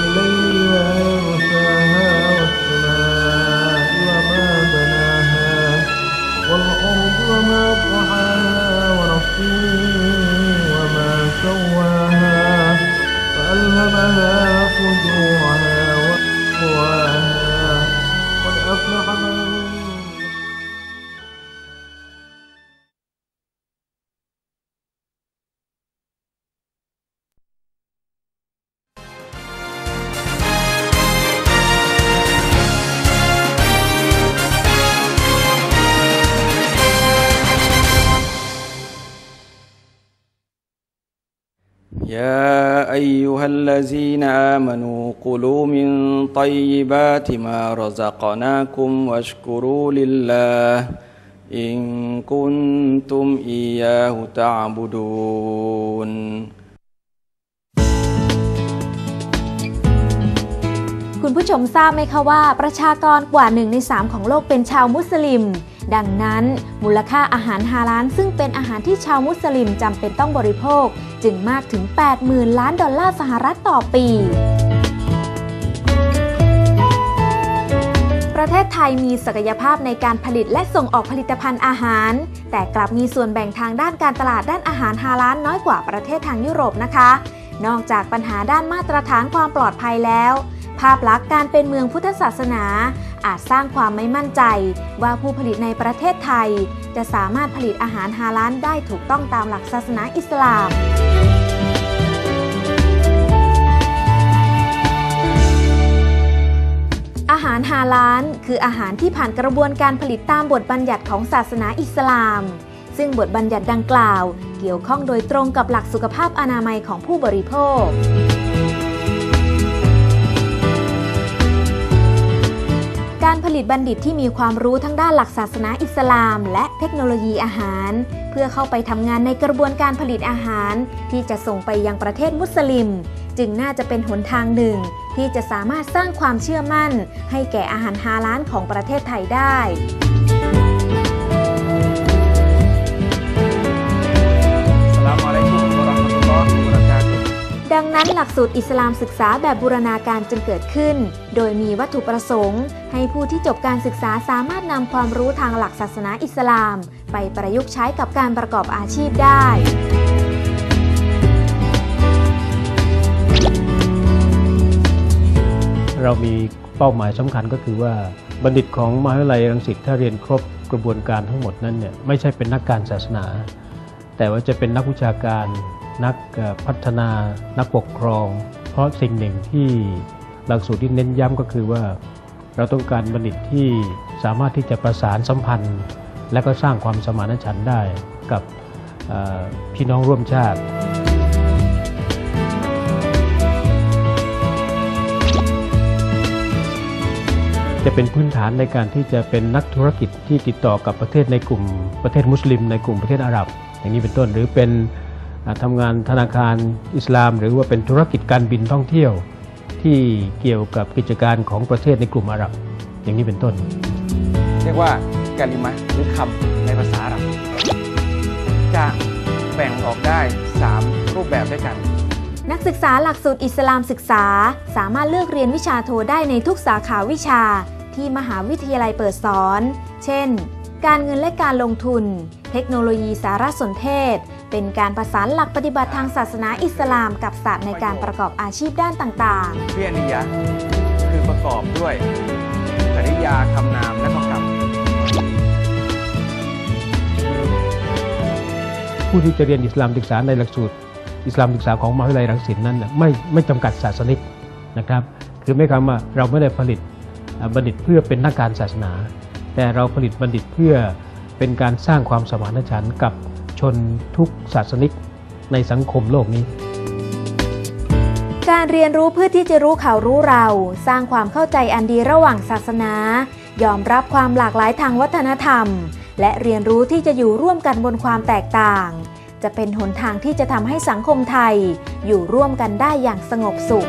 والليل يغشاها والسماء وما بناها والأرض وما طحاها ونفس وما سواها فألهمها فجورها وتقواها قد أفلح من يا أيها الذين آمنوا كلوا من طيبات ما رزقناكم واشكروا لله إن كنتم إياه تعبدون คุณผู้ชมทราบไหมคะว่าประชากรกว่า 1 ใน 3 ของโลกเป็นชาวมุสลิม ดังนั้น มูลค่าอาหารฮาลาลซึ่งเป็นอาหารที่ชาวมุสลิมจำเป็นต้องบริโภค จึงมากถึง 80,000 ล้านดอลลาร์สหรัฐต่อปีประเทศไทยมีศักยภาพในการผลิตและส่งออกผลิตภัณฑ์อาหาร แต่กลับมีส่วนแบ่งทางด้านการตลาดด้านอาหารฮาลาลน้อยกว่าประเทศทางยุโรปนะคะ นอกจากปัญหาด้านมาตรฐานความปลอดภัยแล้ว ภาพลักษณ์การเป็นเมืองพุทธศาสนา อาจสร้างความไม่มั่นใจว่าผู้ผลิตในประเทศไทย จะสามารถผลิตอาหารฮาลาลได้ถูกต้องตามหลักศาสนาอิสลามอาหารฮาลาลคืออาหารที่ผ่านกระบวนการผลิตตามบทบัญญัติของศาสนาอิสลาม ซึ่งบทบัญญัติดังกล่าว เกี่ยวข้องโดยตรงกับหลักสุขภาพอนามัยของผู้บริโภค การผลิตบัณฑิตที่มีความรู้ทั้งด้านหลักศาสนาอิสลาม และเทคโนโลยีอาหาร เพื่อเข้าไปทำงานในกระบวนการผลิตอาหาร ที่จะส่งไปยังประเทศมุสลิม จึงน่าจะเป็นหนทางหนึ่ง ที่จะสามารถสร้างความเชื่อมั่น ให้แก่อาหารฮาลาลของประเทศไทยได้ สูตรอิสลามศึกษาแบบบูรณาการจึงเกิดขึ้น โดยมีวัตถุประสงค์ ให้ผู้ที่จบการศึกษาสามารถนำความรู้ทางหลักศาสนาอิสลาม ไปประยุกต์ใช้กับการประกอบอาชีพได้เรามีเป้าหมายสำคัญก็คือว่าบัณฑิตของมหาวิทยาลัยรังสิตถ้าเรียนครบกระบวนการทั้งหมดนั้นเนี่ยไม่ใช่เป็นนักการศาสนา แต่ว่าจะเป็นนักวิชาการ นักพัฒนานักปกครอง เพราะสิ่งหนึ่งที่หลักสูตรที่เน้นย้ำก็คือว่า เราต้องการบัณฑิตที่สามารถที่จะประสานสัมพันธ์ และก็สร้างความสมานฉันท์ได้กับพี่น้องร่วมชาติจะเป็นพื้นฐานในการที่จะเป็นนักธุรกิจที่ติดต่อกับประเทศในกลุ่มประเทศมุสลิม ในกลุ่มประเทศอาหรับ อย่างนี้เป็นต้นหรือเป็น ทำงานธนาคารอิสลาม หรือว่าเป็นธุรกิจการบินท่องเที่ยวที่เกี่ยวกับกิจการของประเทศในกลุ่มอาหรับ อย่างนี้เป็นต้น เรียกว่ากาลิมะหรือคำในภาษาอาหรับ จะแบ่งออกได้ 3 รูปแบบด้วยกัน นักศึกษาหลักสูตรอิสลามศึกษา สามารถเลือกเรียนวิชาโทได้ในทุกสาขาวิชาที่มหาวิทยาลัยเปิดสอน เช่น การเงินและการลงทุน เทคโนโลยีสารสนเทศ เป็นการประสานหลักปฏิบัติทางศาสนาอิสลามกับศาสตร์ในการประกอบอาชีพด้านต่างๆเรียนิยะคือประกอบด้วยกริยาคำนามและก็กรรมผู้ที่จะเรียนอิสลามศึกษาในหลักสูตร อิสลามศึกษาของมหาวิทยาลัยรังสิตนั้นไม่ไม่จำกัดศาสนิกนะครับ คือไม่คำว่าเราไม่ได้ผลิตบัณฑิตเพื่อเป็นนักการศาสนา แต่เราผลิตบัณฑิตเพื่อ เป็นการสร้างความสมานฉันท์กับชนทุกศาสนิกในสังคมโลกนี้ การเรียนรู้เพื่อที่จะรู้เขารู้เรา สร้างความเข้าใจอันดีระหว่างศาสนา ยอมรับความหลากหลายทางวัฒนธรรม และเรียนรู้ที่จะอยู่ร่วมกันบนความแตกต่าง จะเป็นหนทางที่จะทำให้สังคมไทย อยู่ร่วมกันได้อย่างสงบสุข